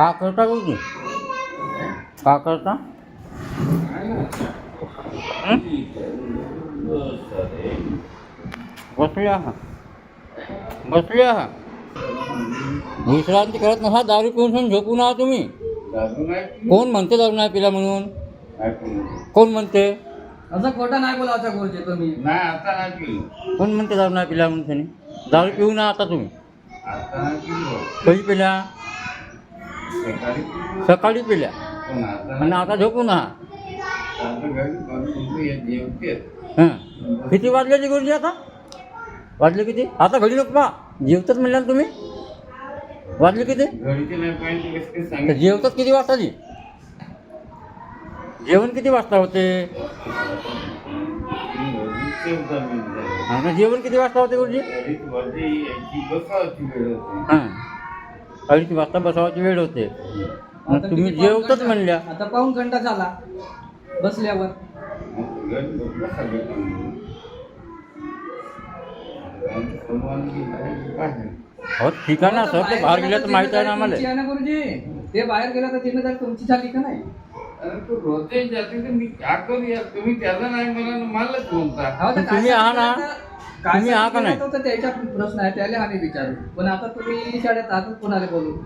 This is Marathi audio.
का करता गुरुजी का करता? बसले आहात विश्रांती करत नसा दारू पिऊन पण झोपून आहात तुम्ही? कोण म्हणते दारू नाही पिला म्हणून? कोण म्हणते? असं खोटं नाही बोलायचं गुरुजी तुम्ही. नाही आता नाही पिलो कोण म्हणते दारू नाही पिला म्हणून दारू पिऊ ना आता तुम्ही. आता नाही पिलो कधी पिल्या सकाळी? सकाळी पिल्या. आता आणि. आता झोपून आहात आता घरी बनवून ये- जेवते हं. किती वाजले गुरुजी आता? वाजले किती? आता घडी नको पा जेवतात म्हणल्यानं तुम्ही? वाजले किती? घरीचे नाही पाहिजे कसं काय तर सांगितलं जेवतात किती वाजता जी जेवण किती वाजता होते? घरीचे जेवण किती वाजता होते गुरुजी? घरीच वरती यायची बसावची वेळ होती. हां. अडीच वाजता बसावाची वेळ होते. मग आता तुम्ही किती पाऊण जेवतच घंटा- म्हणल्या. आता पाऊन घंटा झाला. बसल्यावर? हो ठीक आहे ना सर ते बाहेर गेलं तर माहिती आहे ना आम्हाला. तुमची आहे ना गुरुजी? ते बाहेर गेला तर जिम्मेदारी तुमची झाली का नाही? जाते तर मी का करू यार तुम्ही त्याला नाही बोलता अहो, तर पण तुम्ही आहा ना? आता- तुम्ही आहा का नाही? होतं? तर त्याच्या प्रश्न आहे त्याला आम्ही विचारू. पण आता तुम्ही शाळेत आहात कोणाला बोलू?